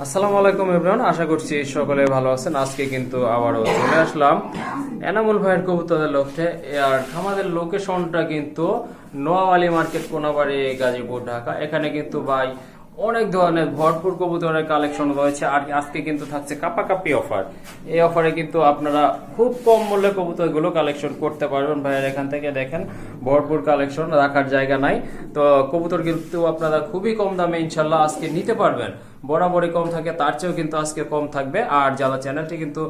আসসালামু আলাইকুম এভরিওয়ান, আশা করছি সকলে ভালো আছেন। আজকে কিন্তু আবারও চলে আসলাম। এনামুল ভাইয়ের কবুতরের লক্ষ্যে আর আমাদের লোকেশনটা কিন্তু নোয়াওয়ালি মার্কেট, কোনাবাড়ি, গাজীপুর, ঢাকা। এখানে কিন্তু ভাই অনেক ধরনের ভরপুর কবুতরের কালেকশন রয়েছে আর আজকে কিন্তু থাকছে কাপাকাপি অফার। এই অফারে কিন্তু আপনারা খুব কম মূল্যে কবুতরগুলো কালেকশন করতে পারবেন। ভাইয়ের এখান থেকে দেখেন, ভরপুর কালেকশন, রাখার জায়গা নাই। তো কবুতর কিন্তু আপনারা খুবই কম দামে ইনশাল্লাহ আজকে নিতে পারবেন। বরাবরই কম থাকে তার চেয়েও কিন্তু আজকে কম থাকবে। আর যারা চ্যানেলটি কিন্তু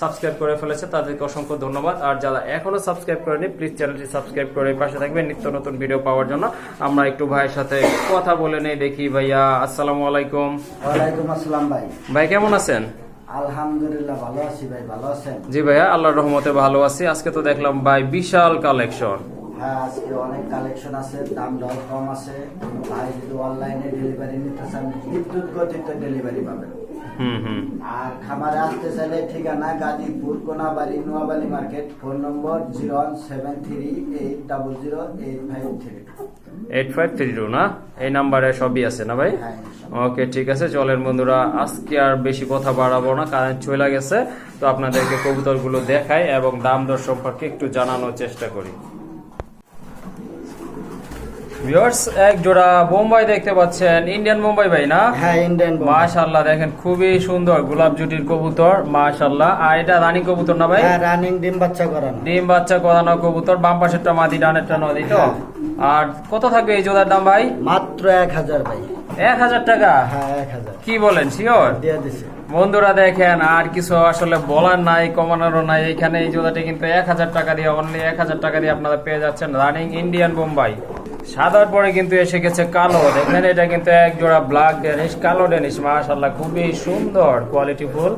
সাবস্ক্রাইব করে ফেলেছে তাদেরকে অসংখ্য ধন্যবাদ। আর যারা এখনও সাবস্ক্রাইব করেনি প্লিজ চ্যানেলটি সাবস্ক্রাইব করে পাশে থাকবে নিত্য নতুন ভিডিও পাওয়ার জন্য। আমরা একটু ভাইয়ের সাথে কথা বলে নেই দেখি ভাইয়া আসসালামু আলাইকুম। ওয়ালাইকুম আসসালাম ভাই। ভাই কেমন আছেন? আলহামদুলিল্লাহ ভালো আছি ভাই ভালো আছেন? জি ভাইয়া আল্লাহর রহমতে ভালো আছি। আজকে তো দেখলাম ভাই বিশাল কালেকশন হ্যাঁ আজকে অনেক কালেকশন আছে দাম দর কম আছে। ভাই যদি অনলাইনে ডেলিভারি নিতে চান বিদ্যুৎ গতিত ডেলিভারি পাবেন। হুম হুম। আর খামারে আসতে চাইলে ঠিকানা Gazipur Konabari Noyabari market phone number zero one seven three eight double zero eight five three eight five three two না? এই নাম্বারে সবই আছে না ভাই? হ্যাঁ ওকে ঠিক আছে চলেন বন্ধুরা আজকে আর বেশি কথা বাড়াবো না কারেন্ট চলে গেছে। তো আপনাদেরকে কবুতরগুলো দেখাই এবং দাম দর সম্পর্কে একটু জানানোর চেষ্টা করি। ভিউয়ার্স এক জোড়া বোম্বাই দেখতে পাচ্ছেন। ইন্ডিয়ান বোম্বাই ভাই না? হ্যাঁ ইন্ডিয়ান মাশাল্লাহ দেখেন খুবই সুন্দর গোলাপ জুটির কবুতর মাশাল্লাহ আর এটা রানী কবুতর না ভাই? হ্যাঁ রানিং ডিম বাচ্চা করানো। ডিম বাচ্চা করানো কবুতর বাম পাশেরটা মাদি ডানেরটা নদী তো? হ্যাঁ। আর কত থাকবে এই জোড়ার দাম ভাই? মাত্র এক হাজার ভাই। এক হাজার টাকা? হ্যাঁ এক হাজার। কি বলেন শিওর? দিয়ে দিছে। বন্ধুরা দেখেন আর কিছু আসলে বলার নাই কমানোরও নাই। এখানে এই জোড়াটি কিন্তু এক হাজার টাকা দিয়ে অনলি এক হাজার টাকা দিয়ে আপনারা পেয়ে যাচ্ছেন রানিং ইন্ডিয়ান বোম্বাই সাদার পরে কিন্তু এসে গেছে কালো দেখেন এটা কিন্তু এক জোড়া ব্ল্যাক ডেনিশ কালো ডেনিশ মাশাল্লাহ খুবই সুন্দর কোয়ালিটি ফুল।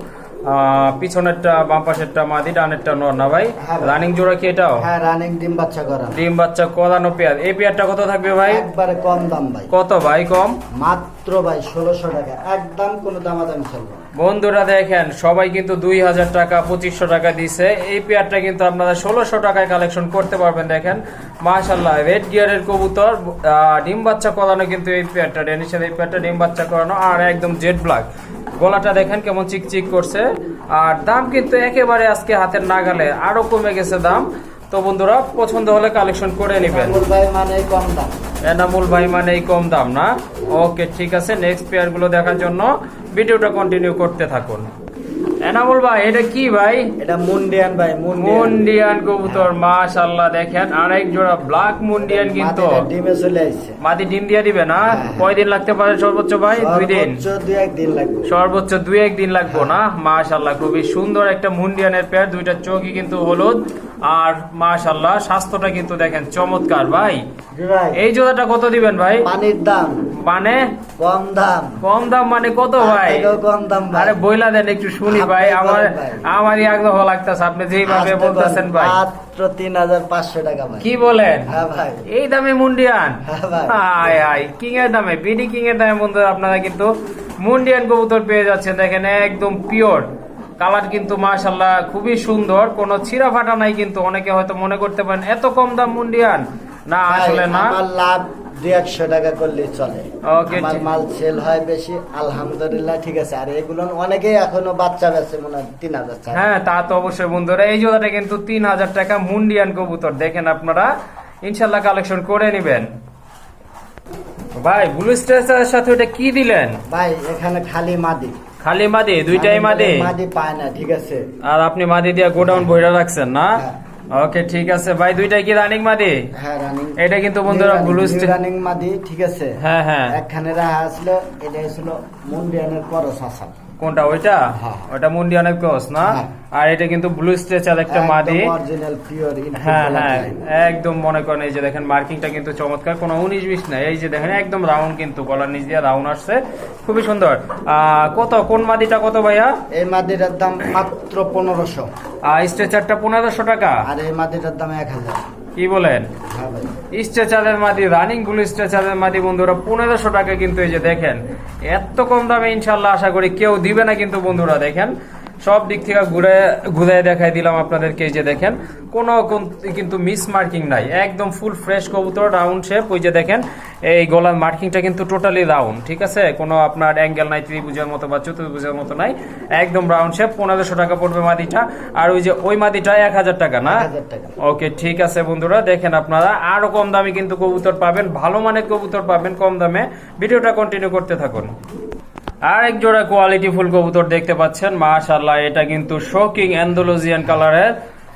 পিছনেরটা বাম পাশেরটা মাদি ডানেরটা নর না ভাই? হ্যাঁ রানিং জোড়া কি এটাও? হ্যাঁ রানিং ডিম বাচ্চা করানো ডিম বাচ্চা কদানো পেয়ার এই পেয়ারটা কত থাকবে ভাই? একবারে কম দাম ভাই। কত ভাই কম? মাত্র ভাই ষোলোশো টাকা। একদম কোনো দামাদামি চলবে। বন্ধুরা দেখেন সবাই কিন্তু দুই হাজার টাকা পঁচিশশো টাকা দিছে। এই পেয়ারটা কিন্তু আপনারা ষোলোশো টাকায় কালেকশন করতে পারবেন দেখেন। মাশাল্লাহ রেড গিয়ারের কবুতর ডিম বাচ্চা করানো কিন্তু এই পেয়ারটা ডেনিসের এই পেয়ারটা ডিম বাচ্চা করানো আর একদম জেড ব্ল্যাক গলাটা দেখেন কেমন চিকচিক করছে। আর দাম কিন্তু একেবারে আজকে হাতের নাগালে আরও কমে গেছে দাম। তো বন্ধুরা পছন্দ হলে কালেকশন করে নেবেন। এনামুল ভাই মানে এই কম দাম না? ওকে ঠিক আছে নেক্সট পেয়ারগুলো দেখার জন্য। ভিডিওটা কন্টিনিউ করতে থাকুন। এনামুল ভাই এটা কি ভাই? এটা মুন্ডিয়ান ভাই মুন্ডিয়ান। কবুতর মাশাল্লাহ দেখেন আরেক জোড়া ব্ল্যাক মুন্ডিয়ান কিন্তু। ডিমে চলে আসছে মাদি ডিম দিয়ে দিবে না? হ্যাঁ। কয়দিন লাগতে পারে সর্বোচ্চ ভাই? দুই দিন সর্বোচ্চ দুই একদিন লাগবে। সর্বোচ্চ দুই একদিন লাগবো না? মাশাল্লাহ খুবই সুন্দর একটা মুন্ডিয়ানের পেয়ার দুইটা চোখই কিন্তু হলুদ। আর মাশাল্লাহ স্বাস্থ্যটা কিন্তু দেখেন চমৎকার ভাই। এই জোড়াটা কত দিবেন ভাই? পানির দাম। মানে? কম দাম। কম দাম মানে কত ভাই? কম দাম আরে বইলা দেন একটু শুনি ভাই আমার। আমারই আগ্রহ লাগতেছে আপনি যেভাবে বলতেছেন ভাই। মাত্র তিন হাজার পাঁচশো টাকা ভাই। কি বলেন? হ্যাঁ এই দামে মুন্ডিয়ান? হ্যাঁ ভাই। হাই হাই কিং এর দামে? বিডি কিং এর দামে বন্ধুরা আপনারা কিন্তু মুন্ডিয়ান কবুতর পেয়ে যাচ্ছেন দেখেন একদম পিওর কালার কিন্তু মাশাল্লাহ খুবই সুন্দর কোনো ছিঁড়া ফাটা নাই কিন্তু অনেকে হয়তো মনে করতে পারেন এত কম দাম মুন্ডিয়ান? না আসলে না। লাভ দুই একশো টাকা করলে চলে। আমার মাল সেল হয় বেশি আলহামদুলিল্লাহ ঠিক আছে। আর এগুলো অনেকেই এখনও বাচ্চা বেছে মনে হয় তিন হাজার হ্যাঁ তা তো অবশ্যই বন্ধুরা। এই জোড়াটা কিন্তু তিন হাজার টাকা মুন্ডিয়ান কবুতর। দেখেন আপনারা ইনশাল্লাহ কালেকশন করে নেবেন। ভাই ব্লু স্ট্রেসের সাথে ওটা কি দিলেন? ভাই এখানে খালি মাদি। খালি মাদি দুইটাই মাদি মাদি? পায় না ঠিক আছে। আর আপনি মাদি দিয়া গোডাউন বইরা রাখছেন না? হ্যাঁ। ওকে ঠিক আছে। ভাই দুইটাই কি রানিং মাদি? হ্যাঁ রানিং এটা কিন্তু বন্ধুরা ব্লু স্টিক রানিং মাদি ঠিক আছে। হ্যাঁ হ্যাঁ। একখানে রাখা আসলো এটা ছিল মুন্ডিয়ানের করস আসাল। কোনটা? ওইটা? হ্যাঁ। ওটা মুন্ডিয়ানের ক্রস না? হ্যাঁ। আর এটা কিন্তু ব্লু স্ট্রেচার একটা মাদি হ্যাঁ হ্যাঁ একদম মনে করেন এই যে দেখেন মার্কিংটা কিন্তু চমৎকার। কোনো উনিশ বিশ নাই। এই যে দেখেন একদম রাউন্ড কিন্তু গলার নিচ দিয়ে রাউন্ড আসছে। খুবই সুন্দর। কত? কোন মাদিটা কত ভাইয়া? এই মাদিটার দাম মাত্র পনেরোশো। আর স্ট্রেচারটা পনেরোশো টাকা। আর এই মাদিটার দাম এক হাজার। কি বলেন? স্ট্রেচারের মাটি রানিংগুলো স্ট্রেচারের মাটি, বন্ধুরা, পনেরোশো টাকা কিন্তু এই যে দেখেন, এত কম দামে ইনশাল্লাহ আশা করি কেউ দিবে না কিন্তু বন্ধুরা, দেখেন। সব দিক থেকে ঘুরে ঘুরে দেখাই দিলাম আপনাদেরকে এই যে দেখেন। কোনো কোন- কিন্তু মিস মার্কিং নাই। একদম ফুল ফ্রেশ কবুতর রাউন্ড শেপ ওই যে দেখেন এই গলার মার্কিংটা কিন্তু টোটালি রাউন্ড ঠিক আছে? কোনো আপনার অ্যাঙ্গেল নাই ত্রিভুজের মতো বা চতুর্ভুজের মতো নাই। একদম রাউন্ড শেপ পনেরোশো টাকা পড়বে মাদিটা। আর ওই যে ওই মাদিটা এক হাজার টাকা না? ওকে ঠিক আছে বন্ধুরা দেখেন আপনারা। আরও কম দামে কিন্তু কবুতর পাবেন ভালো মানের কবুতর পাবেন কম দামে। ভিডিওটা কন্টিনিউ করতে থাকুন। আর এক জোড়া কোয়ালিটি ফুল কবুতর দেখতে পাচ্ছেন। মাশাল্লাহ এটা কিন্তু শোকিং অ্যান্ডোলজিয়ান কালারের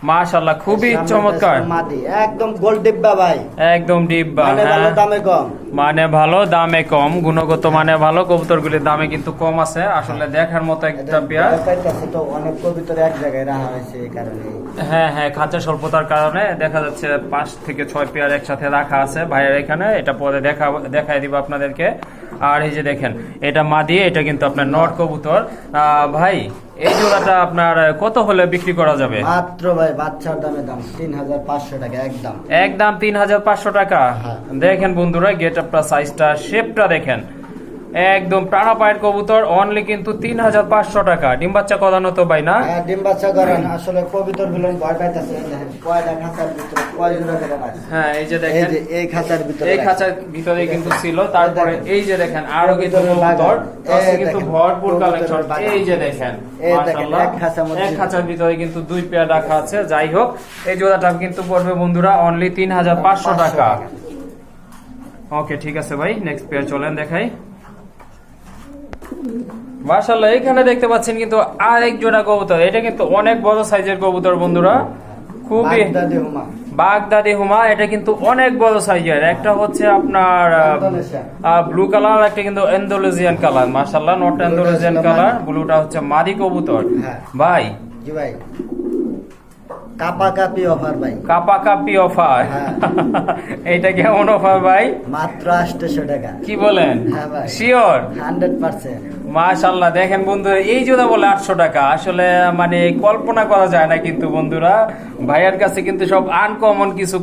মাশাল্লাহ খুবই চমৎকার। একদম গোল্ড ডিব্বা ভাই। একদম ডিব্বা মানে ভালো হ্যাঁ দামে কম। মানে ভালো দামে কম। গুণগত মানে ভালো কবুতরগুলির দামে কিন্তু কম আছে। আসলে দেখার মতো একটা পেয়ার। তো অনেক কবিতর এক জায়গায় রাখা হয়েছে এই কারণে। হ্যাঁ হ্যাঁ খাঁচা স্বল্পতার কারণে দেখা যাচ্ছে পাঁচ থেকে ছয় পেয়ার একসাথে রাখা আছে। ভাইয়ের এখানে এটা পরে দেখা দেখাই দিব আপনাদেরকে। আর এই যে দেখেন এটা মা দিয়ে এটা কিন্তু আপনার নট কবুতর। আহ, ভাই এই জোড়াটা আপনার কত হলে বিক্রি করা যাবে? মাত্র ভাই বাচ্চার দামে দাম তিন হাজার পাঁচশো টাকা একদম। একদম তিন হাজার পাঁচশো টাকা। হ্যাঁ। দেখেন বন্ধুরা গেট আপটা সাইজটা শেপটা দেখেন। একদম প্রাণা পায়ের কবুতর অনলি কিন্তু তিন হাজার পাঁচশো টাকা। ডিম বাচ্চা করানো তো ভাই না? হ্যাঁ, ডিম বাচ্চা করেন। আসলে কবিতরগুলো ভয় পাইতাছে হ্যাঁ এই যে দেখেন এই খাঁচার ভিতরে এই খাঁচার ভিতরে কিন্তু ছিল তারপরে এই যে দেখেন আরও ভিতরে কবুতর কিন্তু ভরপুর কালেকশন এই যে দেখেন এক খাঁচার ভিতরে কিন্তু দুই পেয়ার রাখা আছে যাই হোক এই জোড়াটা কিন্তু পড়বে বন্ধুরা অনলি তিন হাজার পাঁচশো টাকা। ওকে ঠিক আছে ভাই নেক্সট পেয়ার চলেন দেখাই। মাশাআল্লাহ এখানে দেখতে পাচ্ছেন কিন্তু আরেক জোড়া কবুতর। এটা কিন্তু অনেক বড় সাইজের কবুতর বন্ধুরা। খুবই বাগদাদি হুমা। এটা কিন্তু অনেক বড় সাইজের। একটা হচ্ছে আপনার ব্লু কালার একটা কিন্তু এন্ডোলেজিয়ান কালার। মাশাল্লাহ নট এন্ডোলেজিয়ান কালার। ব্লুটা হচ্ছে মাদি কবুতর। হ্যাঁ। ভাই জি ভাই। কাপা অফার ভাই। কাপা অফার হ্যাঁ। এইটা কেমন অফার ভাই? মাত্র আটশো টাকা। কি বলেন? হ্যাঁ ভাই। শিওর দেখেন বন্ধু এই জোড়া বলে আটশো টাকা আসলে মানে কল্পনা করা যায় না কিন্তু বন্ধুরা। ভাইয়ার কাছে কিন্তু সব আনকমন কিছু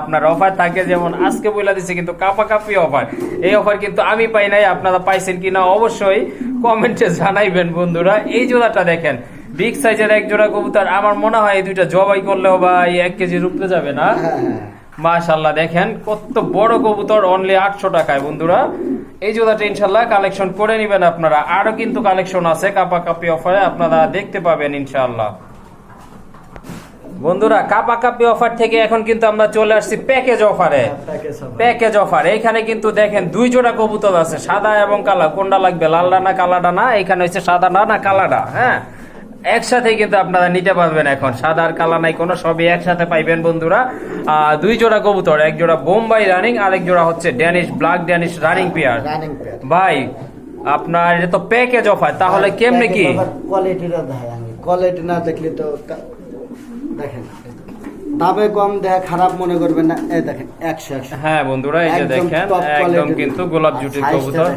আপনার অফার থাকে। যেমন আজকে বলে দিচ্ছে কিন্তু কাপা কাপি অফার এই অফার কিন্তু আমি পাই নাই আপনারা পাইছেন কিনা অবশ্যই কমেন্টে জানাইবেন বন্ধুরা। এই জোড়াটা দেখেন বিগ সাইজের এক জোড়া কবুতর আমার মনে হয় এই দুইটা জবাই করলেও বা এক কেজি রূপতে যাবে না। হ্যাঁ হ্যাঁ। মাশাল্লাহ দেখেন কত বড় কবুতর অনলি আটশো টাকায় বন্ধুরা। এই জোড়াটা ইনশাল্লাহ কালেকশন করে নেবেন আপনারা। আরও কিন্তু কালেকশন আছে কাপা কাপি অফারে আপনারা দেখতে পাবেন ইনশাল্লাহ বন্ধুরা কাপা কাপি অফার থেকে এখন কিন্তু আমরা চলে আসছি প্যাকেজ অফারে প্যাকেজ অফার এখানে কিন্তু দেখেন দুই জোড়া কবুতর আছে সাদা এবং কালা। কোনটা লাগবে লালডা না কালাডা না এখানে হচ্ছে সাদা না কালাডা হ্যাঁ? একসাথে কিন্তু আপনারা নিতে পারবেন এখন। সাদা আর কালা নাই কোনো সবই একসাথে পাইবেন বন্ধুরা। দুই জোড়া কবুতর এক জোড়া বোম্বাই রানিং আর এক জোড়া হচ্ছে Danish black Danish running pair. ভাই আপনার এটা তো প্যাকেজ অফার তাহলে কেমনে কি? কোয়ালিটিটা আমি। কোয়ালিটি না দেখলে তো দেখেন দামে কম দেখে খারাপ মনে করবেন না। এই দেখেন একশো হ্যাঁ বন্ধুরা এই যে দেখেন একদম কিন্তু গোলাপ জুটির কবুতর।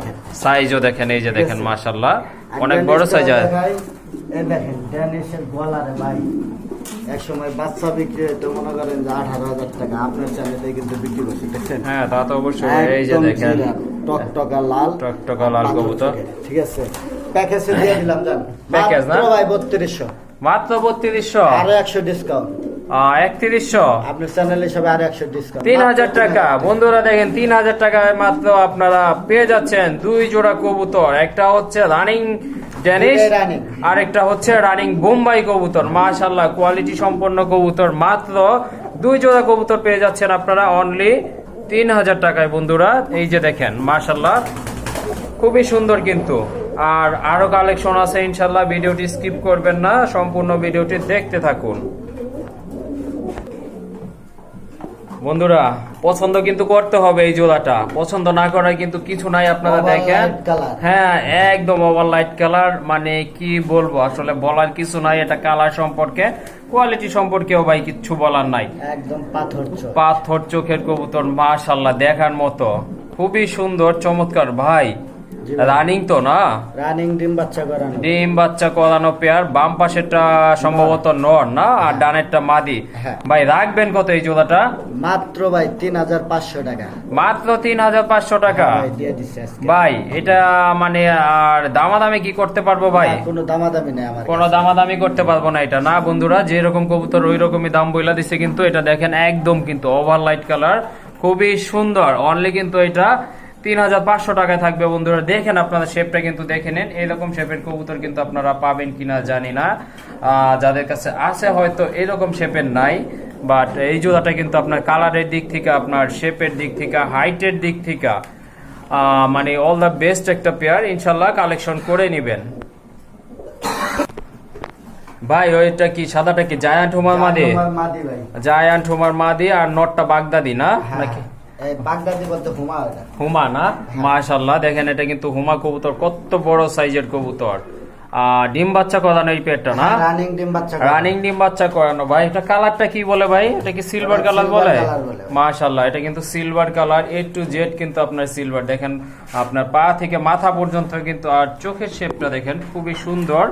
সাইজও দেখেন এই যে দেখেন। মাশাল্লাহ অনেক বড় সাইজ আছে দেখাই, দেখেন ড্যানিশের গলারে ভাই। এক সময় বাচ্চা বিক্রি হতো মনে করেন যে আঠারো হাজার টাকা। আপনার চ্যানেলে কিন্তু বিক্রি করছে দেখছেন? হ্যাঁ তা তো অবশ্যই। এই যে দেখেন। টকটকা লাল টকটকা লাল কবুতর। ঠিক আছে? প্যাকেজে দিয়ে দিলাম জান। প্যাকেজ না? ভাই বত্রিশশো। মাত্র আরও ডিসকাউন্ট একত্রিশশো? আপনার চ্যানেল আরও একশো ডিসকাউন্ট তিন হাজার টাকা। বন্ধুরা দেখেন তিন হাজার টাকায় মাত্র আপনারা পেয়ে যাচ্ছেন দুই জোড়া কবুতর। একটা হচ্ছে রানিং ড্যানিশ আরেকটা running। আর একটা হচ্ছে রানিং বোম্বাই কবুতর। মাশাল্লাহ কোয়ালিটি সম্পন্ন কবুতর। মাত্র দুই জোড়া কবুতর পেয়ে যাচ্ছেন আপনারা অনলি তিন হাজার টাকায় বন্ধুরা। এই যে দেখেন মাশাল্লাহ খুবই সুন্দর কিন্তু। আর আরও কালেকশন আছে ইনশাল্লাহ ভিডিওটি স্কিপ করবেন না। সম্পূর্ণ ভিডিওটি দেখতে থাকুন। বন্ধুরা পছন্দ কিন্তু করতে হবে এই জোলাটা পছন্দ না করার কিন্তু কিছু নাই আপনারা দেখেন। হ্যাঁ একদম ওভার লাইট কালার মানে কি বলব আসলে বলার কিছু নাই এটা কালার সম্পর্কে কোয়ালিটি সম্পর্কেও ভাই কিছু বলার নাই। একদম পাথর পাথর চোখের কবুতর মাশাল্লাহ দেখার মতো। খুবই সুন্দর চমৎকার ভাই। রানিং তো না? রানিং ডিম বাচ্চা করানো। ডিম বাচ্চা করানো পেয়ার বাম পাশেরটা সম্ভবত নর না? আর ডানেরটা মাদি? হ্যাঁ। ভাই রাখবেন কত এই জোড়াটা মাত্র ভাই তিন হাজার পাঁচশো টাকা। মাত্র তিন হাজার পাঁচশো টাকা? ভাই এটা মানে আর দামাদামি কি করতে পারব ভাই? কোনো দামাদামি নেই আমার কোনো দামাদামি করতে পারব না এটা। না বন্ধুরা যে রকম কবুতর ওই রকমই দাম বইলা দিছে কিন্তু এটা দেখেন একদম কিন্তু ওভার লাইট কালার খুবই সুন্দর। অনলি কিন্তু এটা তিন হাজার পাঁচশো টাকায় থাকবে বন্ধুরা। দেখেন আপনারা শেপটা কিন্তু দেখে নেন। এরকম শেপের কবুতর কিন্তু আপনারা পাবেন কিনা জানি না। যাদের কাছে আছে হয়তো এরকম শেপের নাই বাট এই জোড়াটা কিন্তু আপনার কালারের দিক থেকে আপনার শেপের দিক থেকে হাইটের দিক থেকে মানে অল দ্য বেস্ট একটা পেয়ার ইনশাল্লাহ কালেকশন করে নেবেন। ভাই ওইটা কি সাদাটা কি? জায়ান্ট হুমার মাদি জায়ান্ট হুমার মাদি আর নটটা বাগদাদি না? হ্যাঁ। নাকি? হুমা না। মাশাল্লাহ দেখেন এটা কিন্তু হুমা কবুতর কত বড় সাইজের কবুতর। ডিম বাচ্চা করানো এই পেটটা না? রানিং ডিম বাচ্চা রানিং ডিম বাচ্চা করানো। ভাই এটা কালারটা কি বলে ভাই? এটা কি সিলভার কালার silver বলে? color এটা কিন্তু silver colour A to Z কিন্তু আপনার সিলভার দেখেন আপনার পা থেকে মাথা পর্যন্ত কিন্তু আর চোখের শেপটা দেখেন খুবই সুন্দর।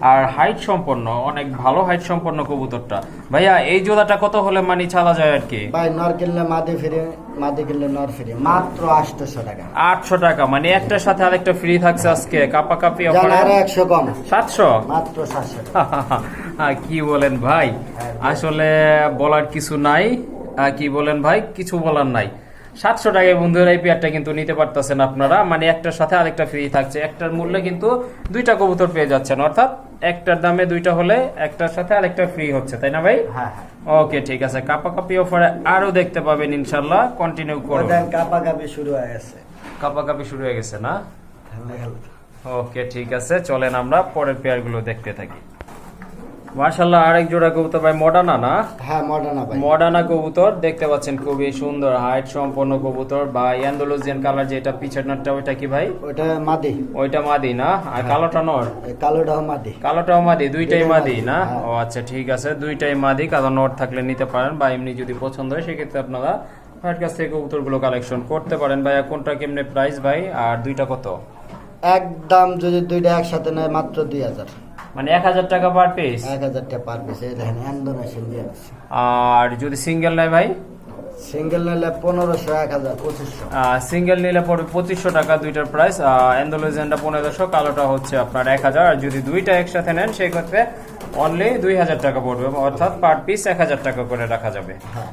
আর হাইট সম্পন্ন অনেক ভালো হাইট সম্পন্ন কবুতরটা। ভাইয়া এই জোড়াটা কত হলে মানি ছাড়া যায় আর কি? ভাই নর কিনলে মাদি ফ্রি মাদি কিনলে নর ফ্রি। মাত্র আটশোশো টাকা। আটশো টাকা মানে একটার সাথে আরেকটা ফ্রি থাকছে আজকে কাপা কাপি জান আরও একশো কম। সাতশো? মাত্র সাতশো টাকা। কি বলেন ভাই? হ্যাঁ, আসলে বলার কিছু নাই। কি বলেন ভাই? কিছু বলার নাই। সাতশো টাকায় বন্ধুরা এই পেয়ারটা কিন্তু নিতে পারতেছেন আপনারা। মানে একটার সাথে আরেকটা ফ্রি থাকছে। একটার মূল্যে কিন্তু দুইটা কবুতর পেয়ে যাচ্ছেন। অর্থাৎ একটার দামে দুইটা হলে একটার সাথে আরেকটা ফ্রি হচ্ছে তাই না ভাই? হ্যাঁ হ্যাঁ। ওকে ঠিক আছে। কাপা কাপি অফারে আরও দেখতে পাবেন ইনশাল্লাহ কন্টিনিউ করুন। ওদের কাপা কাপি শুরু হয়ে গেছে। কাপা কাপি শুরু হয়ে গেছে না। ওকে ঠিক আছে। চলেন আমরা পরের পেয়ারগুলো দেখতে থাকি। মার্শাল্লাহ আরেক জোড়া কবুতর ভাই মডানা না? হ্যাঁ মডার্না ভাই। মডানা কবুতর দেখতে পাচ্ছেন খুবই সুন্দর হাইট সম্পন্ন কবুতর বা অ্যান্ডোলজিয়ান কালার যেটা পিছের নাটটা ওইটা কি ভাই? ওটা মাদি। ওইটা মাদি না? আর কালোটা নর? কালোটাও মাদি। কালোটাও মাদি দুইটাই মাদি না? হ্যাঁ। ও আচ্ছা ঠিক আছে দুইটাই মাদি কালো নট থাকলে নিতে পারেন বা এমনি যদি পছন্দ হয় সেক্ষেত্রে আপনারা ভাইয়ের কাছ থেকে কবুতরগুলো কালেকশন করতে পারেন। ভাইয়া কোনটা কেমনে প্রাইস ভাই? আর দুইটা কত? একদম যদি দুইটা একসাথে নেয় মাত্র দুই হাজার। মানে এক হাজার টাকা পার পিস এক হাজার টাকা পার পিস দেখেন ইন্দোনেশিয়ান দিয়ে আর যদি সিঙ্গেল নেয় ভাই? সিঙ্গেল নিলে পনেরোশো এক হাজার পঁচিশশো। সিঙ্গেল নিলে পড়বে পঁচিশশো টাকা দুইটার প্রাইস অ্যান্ডোলোজেনটা পনেরোশো কালোটা হচ্ছে আপনার এক হাজার। আর যদি দুইটা একসাথে নেন সেই ক্ষেত্রে অনলি দুই হাজার টাকা পড়বে অর্থাৎ পার পিস এক হাজার টাকা করে রাখা যাবে। হ্যাঁ।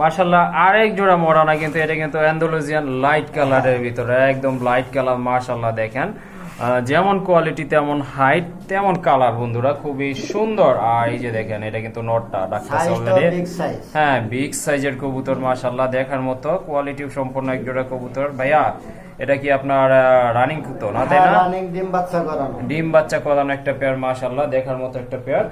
মার্শাল্লাহ আরেক জোড়া মরানা কিন্তু এটা কিন্তু অ্যান্ডোলোজিয়ান লাইট কালারের ভিতরে একদম লাইট কালার মার্শাল্লাহ দেখেন। যেমন কোয়ালিটি তেমন হাইট তেমন কালার বন্ধুরা খুবই সুন্দর। আর এই যে দেখেন এটা কিন্তু নটটা অলরেডি হ্যাঁ বিগ সাইজের কবুতর মাশাল্লাহ দেখার মতো। কোয়ালিটি সম্পন্ন এক জোড়া কবুতর। ভাইয়া এটা কি আপনার রানিং তো না তাই না? রানিং ডিম বাচ্চা করানো। ডিম বাচ্চা করানো একটা পেয়ার মাশাল্লাহ দেখার মতো একটা পেয়ার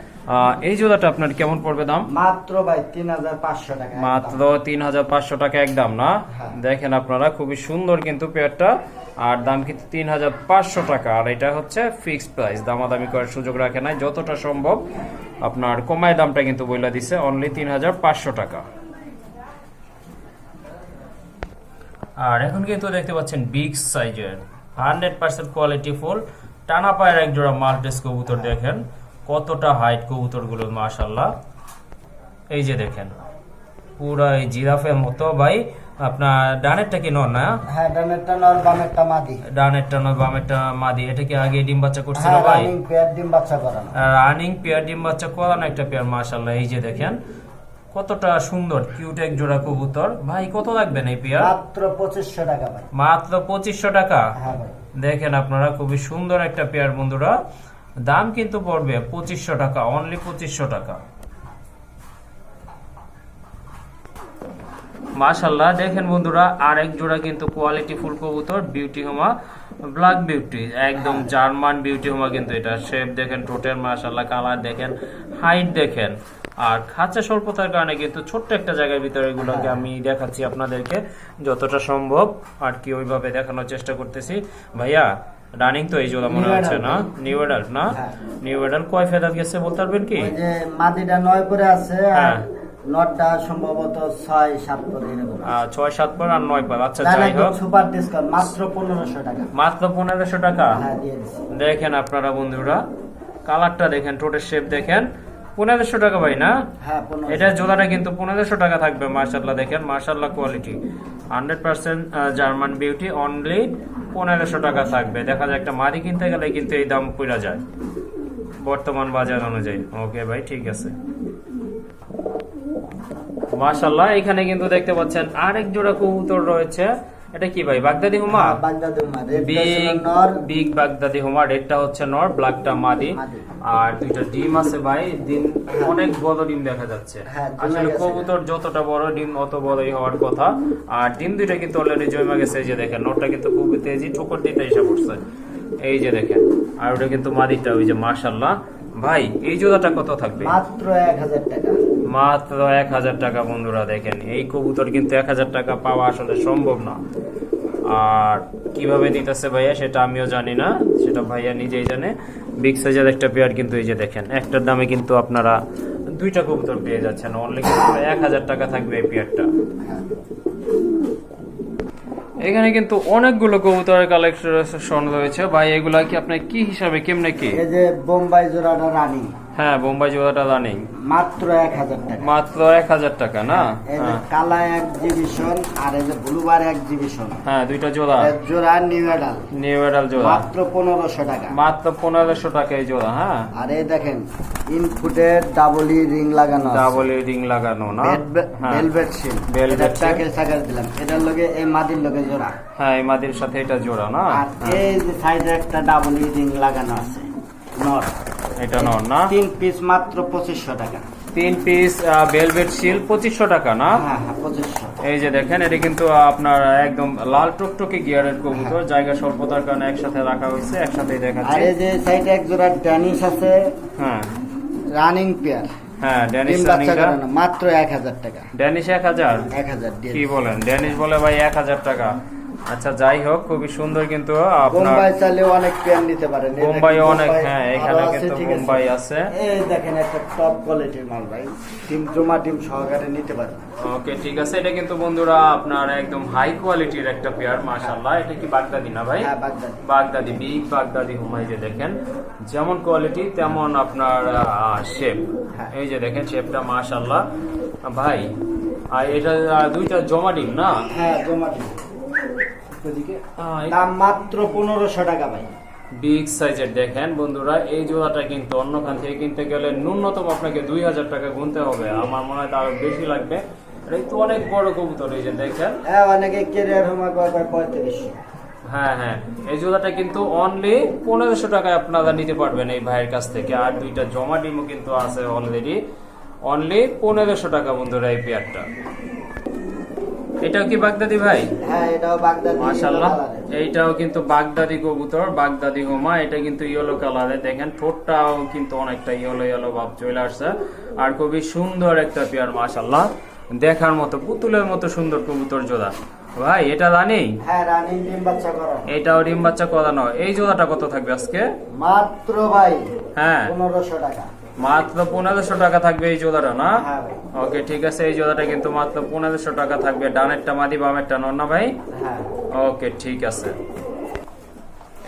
এই জোড়াটা আপনার কেমন পড়বে দাম? মাত্র ভাই তিন হাজার পাঁচশো টাকা মাত্র তিন হাজার পাঁচশো টাকা একদম না? হ্যাঁ। দেখেন আপনারা খুবই সুন্দর কিন্তু পেয়ারটা আর দাম কিন্তু তিন হাজার পাঁচশো টাকা। আর এটা হচ্ছে ফিক্সড প্রাইস দামাদামি করার সুযোগ রাখে নাই। যতটা সম্ভব আপনার কমায় দামটা কিন্তু বইলা দিছে অনলি তিন হাজার পাঁচশো টাকা। আর এখন কিন্তু দেখতে পাচ্ছেন বিগ সাইজের হান্ড্রেড পার্সেন্ট কোয়ালিটি ফুল টানা পায়ের এক জোড়া মাল্টেস কবুতর দেখেন। কতটা হাইট কবুতরগুলো মাশাল্লাহ এই যে দেখেন পুরো এই জিরাফের মতো। ভাই আপনার ডানেরটা কি নর না? হ্যাঁ ডানেরটা নর বামেরটা মাদি। ডানেরটা নয় বামেরটা মাদি। এটা কি আগে ডিম বাচ্চা করছিল হ্যাঁ ভাই? রানিং পেয়ার ডিম বাচ্চা করানো। রানিং পেয়ার ডিম বাচ্চা করানো একটা পেয়ার মাশাল্লাহ এই যে দেখেন কতটা সুন্দর কিউট এক জোড়া কবুতর। ভাই কত লাগবেন এই পেয়ার? মাত্র পঁচিশশো টাকা ভাই। মাত্র পঁচিশশো টাকা? হ্যাঁ দেখেন আপনারা খুবই সুন্দর একটা পেয়ার বন্ধুরা। দাম কিন্তু পড়বে পঁচিশশো টাকা অনলি পঁচিশশো টাকা। মাশাল্লাহ দেখেন বন্ধুরা আরেক জোড়া কিন্তু কোয়ালিটি ফুল কবুতর বিউটি হোমা ব্ল্যাক বিউটি একদম জার্মান বিউটি হোমা কিন্তু এটা। শেপ দেখেন টোটেল মাশাল্লাহ কালার দেখেন হাইট দেখেন। আর খাঁচা স্বল্পতার কারণে কিন্তু ছোট্ট একটা জায়গার ভিতরে এগুলোকে আমি দেখাচ্ছি আপনাদেরকে যতটা সম্ভব। আর কি ওইভাবে দেখানোর চেষ্টা করতেছি। ভাইয়া রানিং তো এই জোড়া মনে হচ্ছে না? নিউ এডাল্ট না? হ্যাঁ। নিউ এডাল্ট কয় ফেদার গেছে বলতে পারবেন কি? ওই যে মাদিটা নয় করে আছে আর হ্যাঁ। নটটা সম্ভবত ছয় সাত পর এরকম ছয় সাত পর আর নয় পর। আচ্ছা যাই হোক। সুপার ডিসকাউন্ট মাত্র পনেরোশো টাকা। মাত্র পনেরোশো টাকা? হ্যাঁ দেখেন আপনারা বন্ধুরা কালারটা দেখেন টোটের শেপ দেখেন। পনেরোশো টাকা ভাই না? হ্যাঁ এটা জোড়াটা কিন্তু পনেরোশো টাকা থাকবে মার্শাল্লাহ দেখেন মার্শাল্লাহ quality hundred percent German beauty only পনেরোশো টাকা থাকবে। দেখা যায় একটা মাদি কিনতে গেলে কিন্তু এই দাম পড়া যায়। বর্তমান বাজার অনুযায়ী। ওকে ভাই ঠিক আছে। মার্শাল্লাহ এখানে কিন্তু দেখতে পাচ্ছেন আরেক জোড়া কবুতর রয়েছে। এটা কি ভাই বাগদাদি হুমা? বাগদাদি রেড বিগ বিগ বাগদাদি হোমা রেডটা হচ্ছে নর ব্ল্যাকটা মাদি। আর দুইটা ডিম আছে ভাই ডিম অনেক বড় ডিম দেখা যাচ্ছে। হ্যাঁ, আসলে কবুতর যতটা বড় ডিম অত বড়ই হওয়ার কথা। আর ডিম দুইটা কিন্তু অলরেডি জমা গেছে এই যে দেখেন নরটা কিন্তু খুবই তেজি ঠোকর দিতে এসে পড়ছে। এই যে দেখেন আর ওটা কিন্তু মাদিটা ওই যে মার্শাল্লাহ ভাই এই জোড়াটা কত থাকবে? মাত্র এক হাজার টাকা। মাত্র এক হাজার টাকা বন্ধুরা দেখেন এই কবুতর কিন্তু এক হাজার টাকা পাওয়া আসলে সম্ভব না। আর কীভাবে দিতেছে ভাইয়া সেটা আমিও জানি না, সেটা ভাইয়া নিজেই জানে। বিগ সাইজের একটা পেয়ার কিন্তু এই যে দেখেন, একটার দামে কিন্তু আপনারা দুইটা কবুতর পেয়ে যাচ্ছেন। অনলি এক হাজার টাকা থাকবে এই পেয়ারটা। এখানে কিন্তু অনেকগুলো কবুতরের কালেকশন রয়েছে ভাই, এগুলা কি আপনার কি হিসাবে, কেমনে কি? এই যে বোম্বাই জোড়াটা রানি। হ্যাঁ বোম্বাই জোড়াটা জানি মাত্র এক হাজার টাকা। মাত্র এক হাজার টাকা না? এই যে হ্যাঁ। কালা এক্সিবিশন আর এই যে ব্লুবার এক্সিবিশন হ্যাঁ দুইটা জোড়া। জোড়া নিউ এডাল নিউ এডাল জোড়া। মাত্র পনেরোশো টাকা। মাত্র পনেরোশো টাকা এই জোড়া হ্যাঁ। আর এই দেখেন ইনফুটের ডাবলি রিং লাগানো ডাবল রিং লাগানো না? হ্যাঁ। ভেলভেট সিল Velvet এটা সাকার দিলাম। এটার লগে এই মাদির লগে জোড়া। হ্যাঁ এই মাদির সাথে এটা জোড়া না? আর হ্যাঁ, এই যে সাইডে একটা ডাবলি রিং লাগানো আছে। নর এটা নর না। তিন পিস মাত্র পঁচিশশো টাকা। তিন পিস ভেলভেট শিল পঁচিশশো টাকা না? হ্যাঁ হ্যাঁ এই যে দেখেন এটা কিন্তু আপনার একদম লাল টকটকে গিয়ারের কবুতর জায়গা স্বল্পতার কারণে একসাথে রাখা হয়েছে একসাথেই আর এই যে সাইডে এক জোড়া ড্যানিশ আছে। হ্যাঁ। রানিং পেয়ার হ্যাঁ ড্যানিশ মাত্র এক হাজার টাকা। ড্যানিশ এক হাজার? এক হাজার কি বলেন? ড্যানিশ বলে ভাই এক হাজার টাকা। আচ্ছা যাই হোক খুবই সুন্দর কিন্তু বোম্বাই চালেও অনেক পেয়ার নিতে পারেন। বোম্বাই অনেক হ্যাঁ এখানে কিন্তু আছে। বোম্বাই আছে। এই দেখেন একটা টপ কোয়ালিটির মাল ভাই। টিম জমা টিম সহকারে নিতে পারেন। ওকে ঠিক আছে। এটা কিন্তু বন্ধুরা আপনার একদম হাই কোয়ালিটির একটা পেয়ার মাশাআল্লাহ। এটা কি বাগদাদি না ভাই? হ্যাঁ বাগদাদি। বাগদাদি বিগ বাগদাদি হুমাই যে দেখেন যেমন কোয়ালিটি তেমন আপনার শেপ হ্যাঁ। এই যে দেখেন শেপটা মাশাআল্লাহ। ভাই আর এটা দুইটা জমা ডিম না? হ্যাঁ জমা টিম ওদিকে দাম মাত্র পনেরোশো টাকা ভাই। বিগ সাইজের দেখেন বন্ধুরা এই জোড়াটা কিন্তু অন্যখান থেকে কিনতে গেলে ন্যূনতম আপনাকে দুই হাজার টাকা গুনতে হবে। আমার মনে হয় আরও বেশি লাগবে। এই তো অনেক বড় কবুতর এই যে দেখেন। হ্যাঁ অনেকে কেরিয়ার হোমা করে পঁয়ত্রিশশো হ্যাঁ হ্যাঁ এই জোড়াটা কিন্তু অনলি পনেরোশো টাকায় আপনারা নিতে পারবেন এই ভাইয়ের কাছ থেকে। আর দুইটা জমা ডিমও কিন্তু আছে অলরেডি অনলি পনেরোশো টাকা বন্ধুরা এই পেয়ারটা এটাও কি বাগদাদি ভাই? হ্যাঁ এটাও বাগদাদি এইটাও কিন্তু বাগদাদি কবুতর বাগদাদি হোমা এটা কিন্তু ইয়েলো কালারে দেখেন ঠোঁটটাও কিন্তু অনেকটা ইয়েলো ইয়েলো ভাব চলে আসছে। আর খুবই সুন্দর একটা পেয়ার মাশাল্লাহ দেখার মতো পুতুলের মতো সুন্দর কবুতর জোড়া। ভাই এটা হ্যাঁ রানিং ডিম বাচ্চা করা। এটাও ডিম বাচ্চা করানো। এই জোড়াটা কত থাকবে আজকে? মাত্র ভাই হ্যাঁ। পনেরোশো টাকা। মাত্র পনেরোশো টাকা থাকবে এই জোদাটা না? হ্যাঁ ওকে ঠিক আছে এই জোদাটা কিন্তু মাত্র পনেরোশো টাকা থাকবে। ডানেরটা মাদি বামেরটা নর না ভাই? হ্যাঁ। ওকে ঠিক আছে।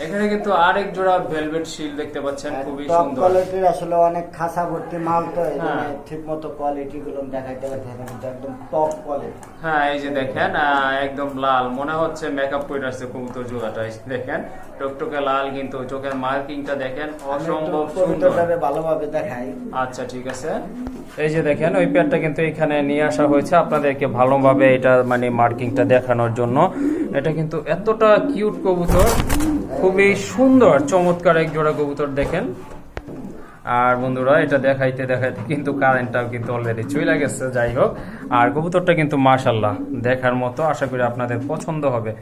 এখানে কিন্তু আরেক জোড়া ভেলভেট শিল দেখতে পাচ্ছেন খুবই সুন্দর। কোয়ালিটির আসলে অনেক খাসা ভর্তি মাল তো হ্যাঁ। ঠিক মতো কোয়ালিটি গুলো দেখাইতে পারছে না, কিন্তু একদম টপ কোয়ালিটি হ্যাঁ এই যে দেখেন একদম লাল। মনে হচ্ছে মেকআপ করে আসছে কবুতর জোড়াটা দেখেন টকটকে লাল কিন্তু চোখের মার্কিংটা দেখেন অসম্ভব সুন্দর। কবিতাটারে ভালোভাবে দেখাই। আচ্ছা ঠিক আছে। এই যে দেখেন ওই পেয়ারটা কিন্তু এখানে নিয়ে আসা হয়েছে আপনাদেরকে ভালোভাবে এটা মানে মার্কিংটা দেখানোর জন্য। এটা কিন্তু এতটা কিউট কবুতর। খুবই সুন্দর চমৎকার এক জোড়া কবুতর দেখেন। আর বন্ধুরা এটা দেখাইতে দেখাইতে কিন্তু কারেন্টটাও কিন্তু অলরেডি চলে গেছে যাই হোক। আর কবুতরটা কিন্তু মাশাল্লাহ দেখার মতো আশা করি আপনাদের পছন্দ হবে।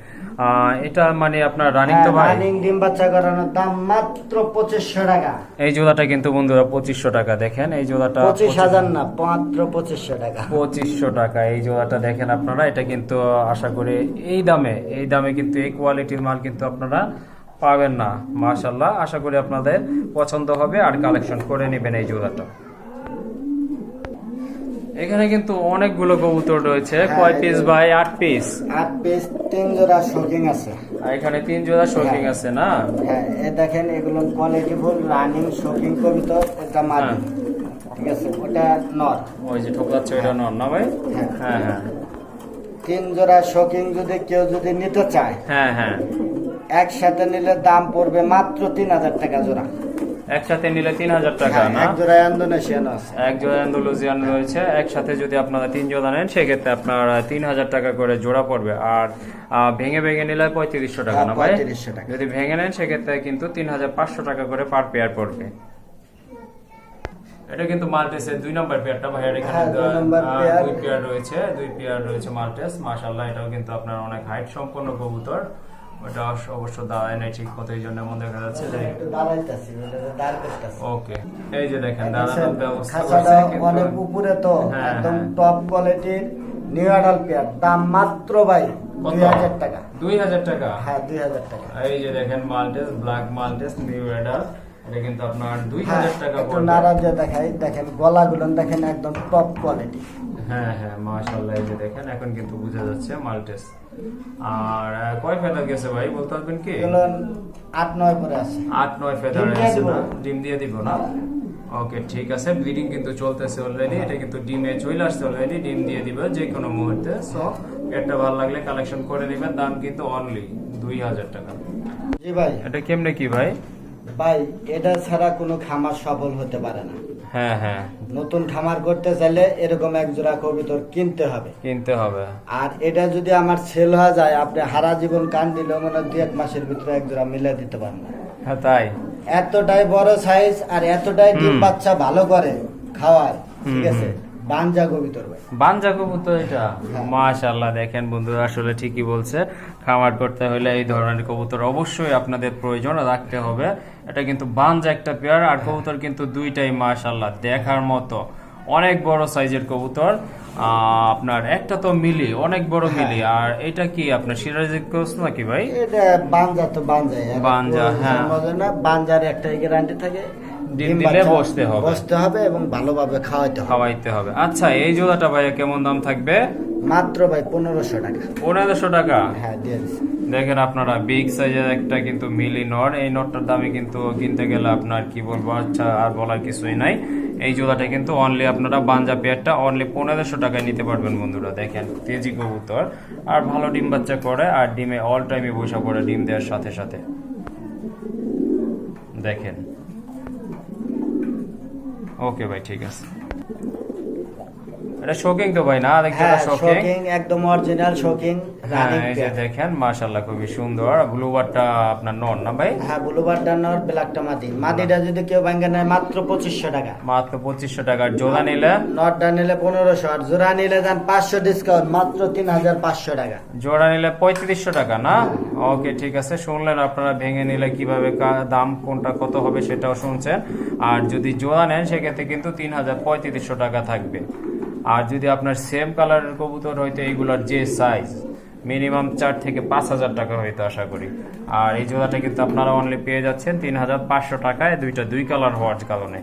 এটা মানে আপনার রানিং তো ভাই? রানিং ডিম বাচ্চা করানোর দাম মাত্র পঁচিশশো টাকা। এই জোড়াটা কিন্তু বন্ধুরা পঁচিশশো টাকা দেখেন এই জোড়াটা পঁচিশ হাজার না মাত্র পঁচিশশো টাকা। পঁচিশশো টাকা এই জোড়াটা দেখেন আপনারা এটা কিন্তু আশা করি এই দামে এই দামে কিন্তু এই কোয়ালিটির মাল কিন্তু আপনারা পাবেন না। মাশাল্লাহ আশা করি আপনাদের পছন্দ হবে আর কালেকশন করে নেবেন এই জোড়াটা। এখানে কিন্তু অনেকগুলো কবুতর রয়েছে হ্যাঁ, কয় পিস ভাই? আট পিস আট পিস তিন জোড়া শোকিং আছে। আর এখানে তিন জোড়া শোকিং হ্যাঁ। আছে না? হ্যাঁ এ দেখেন এগুলো কোয়ালিটি ফুল রানিং শোকিং কবিতর এটা মাদি। হ্যাঁ। ঠিক আছে ওটা নর। ওই যে ঠোকাচ্ছে ওইটা নন না ভাই? হ্যাঁ। হ্যাঁ হ্যাঁ। তিন জোড়া শোকিং যদি কেউ যদি নিতে চায় হ্যাঁ হ্যাঁ। একসাথে নিলে দাম পড়বে মাত্র তিন হাজার টাকা জোড়া। একসাথে নিলে তিন হাজার টাকা হ্যাঁ, না? এক জোড়া ইন্দোনেশিয়ান আছে। এক জোড়া অ্যান্ডালুজিয়ান রয়েছে। একসাথে যদি আপনারা তিন জোড়া নেন সেক্ষেত্রে আপনার তিন হাজার টাকা করে জোড়া পড়বে। আর ভেঙে ভেঙে নিলে পঁয়ত্রিশশো টাকা হ্যাঁ, না ভাই? যদি ভেঙে নেন সেক্ষেত্রে কিন্তু তিন হাজার পাঁচশো টাকা করে পার পেয়ার পড়বে। এটা কিন্তু মাল্টেসের দুই নম্বর পেয়ারটা ভাই। এখানে হ্যাঁ। দুই পেয়ার। রয়েছে দুই পেয়ার রয়েছে মাল্টেস। মাশাল্লাহ এটাও কিন্তু আপনার অনেক হাইট সম্পন্ন কবুতর। ওটা অবশ্য- দাঁড়ায় নাই ঠিক মতো এই জন্য এমন দেখা যাচ্ছে ওকে। এই যে দেখেন দাঁড়ানোর ব্যবস্থা অনেক উপরে তো হ্যাঁ, একদম হ্যাঁ। টপ কোয়ালিটির নিউ পেয়ার দাম মাত্র ভাই দুই হাজার টাকা। দুই হাজার টাকা? হ্যাঁ দুই হাজার টাকা। এই যে দেখেন মাল্টেস ব্ল্যাক মাল্টেস নিউ রেডার এটা কিন্তু আপনার দুই হ্যাঁ হাজার টাকা একটু নাড়া দিয়ে দেখাই। দেখেন গলাগুলো দেখেন একদম টপ কোয়ালিটি হ্যাঁ হ্যাঁ মাশাআল্লাহ এই যে দেখেন এখন কিন্তু বোঝা যাচ্ছে মাল্টেস আর কয় ফেদার গেছে ভাই বলতে পারবেন কি? আট নয় করে আছে। আট নয় ফেদার আছে? না? ডিম দিয়ে দিব না? ওকে ঠিক আছে ব্লিডিং কিন্তু চলতেছে অলরেডি এটা কিন্তু ডিমে চলে আসছে অলরেডি ডিম দিয়ে দিবে যে কোনো মুহূর্তে। সো এটা ভালো লাগলে কালেকশন করে নেবেন দাম কিন্তু অনলি দুই হাজার টাকা। জি ভাই। এটা কেমনে কি ভাই? ভাই এটা ছাড়া কোনো খামার সফল হতে পারে না। হ্যাঁ হ্যাঁ। নতুন খামার করতে চাইলে এরকম এক জোড়া কবিতর কিনতে হবে। কিনতে হবে। আর এটা যদি আমার সেল হয়ে যায় আপনি হারা জীবন কান দিলেও মানে দুই এক মাসের ভিতরে এক জোড়া মিলে দিতে পারেন না। হ্যাঁ তাই। এতটাই বড় সাইজ আর এতটাই ডিম বাচ্চা ভালো করে খাওয়ায় ঠিক আছে। বানজা কবিতর ভাই। বানজা কবুতর এটা? হ্যাঁ। মাশাআল্লাহ দেখেন বন্ধুরা আসলে ঠিকই বলছে। খামার করতে হলে এই ধরনের কবুতর অবশ্যই আপনাদের প্রয়োজন রাখতে হবে। এটা কিন্তু বানজা একটা পেয়ার আর কবুতর কিন্তু দুইটাই মাশাআল্লাহ দেখার মতো। অনেক বড় সাইজের কবুতর আহ, আপনার একটা তো মিলি অনেক বড় হ্যাঁ। মিলি। আর এটা কি আপনার সিরাজি ক্রস নাকি ভাই? এটা বানজা তো বানজাই বানজা, হ্যাঁ। বানজার একটাই গ্যারান্টি থাকে। ডিম ডিম দিলে বসতে হবে। বসতে হবে এবং ভালোভাবে খাওয়াইতে হবে। খাওয়াইতে হবে। আচ্ছা এই জোড়াটা ভাইয়া কেমন দাম থাকবে? মাত্র ভাই পনেরোশো টাকা। পনেরোশো টাকা? হ্যাঁ দেখেন আপনারা বিগ সাইজের একটা কিন্তু মিলি নট এই নটটার দামে কিন্তু কিনতে গেলে আপনার কি বলব আচ্ছা আর বলার কিছুই নাই। এই জোড়াটা কিন্তু অনলি আপনারা বাঞ্জা পেয়ারটা অনলি পনেরোশো টাকায় নিতে পারবেন বন্ধুরা দেখেন তেজি কবুতর। আর ভালো ডিম বাচ্চা করে আর ডিমে অল টাইমে বসে পড়ে ডিম দেওয়ার সাথে সাথে। দেখেন ওকে ভাই ঠিক আছে। এটা শোকিং তো ভাই না? হ্যাঁ শোকিং শোকিং একদম অরিজিনাল শোকিং হ্যাঁ রানিং এই দেখেন মাশাআল্লাহ খুবই সুন্দর। ব্লুবারটা আপনার নন না ভাই? হ্যাঁ ব্লুবার ডানোর ব্ল্যাকটা মাদি। মাদিটা যদি কেউ ভাঙ্গে নেয় মাত্র পঁচিশশো টাকা। মাত্র পঁচিশশো টাকার জোড়া নিলে? নটটা নিলে পনেরোশো আর জোড়া নিলে যান পাঁচশো ডিসকাউন্ট মাত্র তিন হাজার পাঁচশো টাকা। জোড়া নিলে পঁয়ত্রিশশো টাকা না? ওকে ঠিক আছে। শুনলেন আপনারা ভেঙে নিলে কীভাবে দাম কোনটা কত হবে সেটাও শুনছেন। আর যদি জোড়া নেন সেক্ষেত্রে কিন্তু তিন হাজার পঁয়ত্রিশশো টাকা থাকবে। আর যদি আপনার সেম কালারের কবুতর হয়তো এইগুলোর যে সাইজ মিনিমাম চার থেকে পাঁচ হাজার টাকা হয়তো আশা করি। আর এই জোড়াটা কিন্তু আপনারা অনলি পেয়ে যাচ্ছেন তিন হাজার পাঁচশো টাকায়, দুইটা দুই কালার হওয়ার কারণে।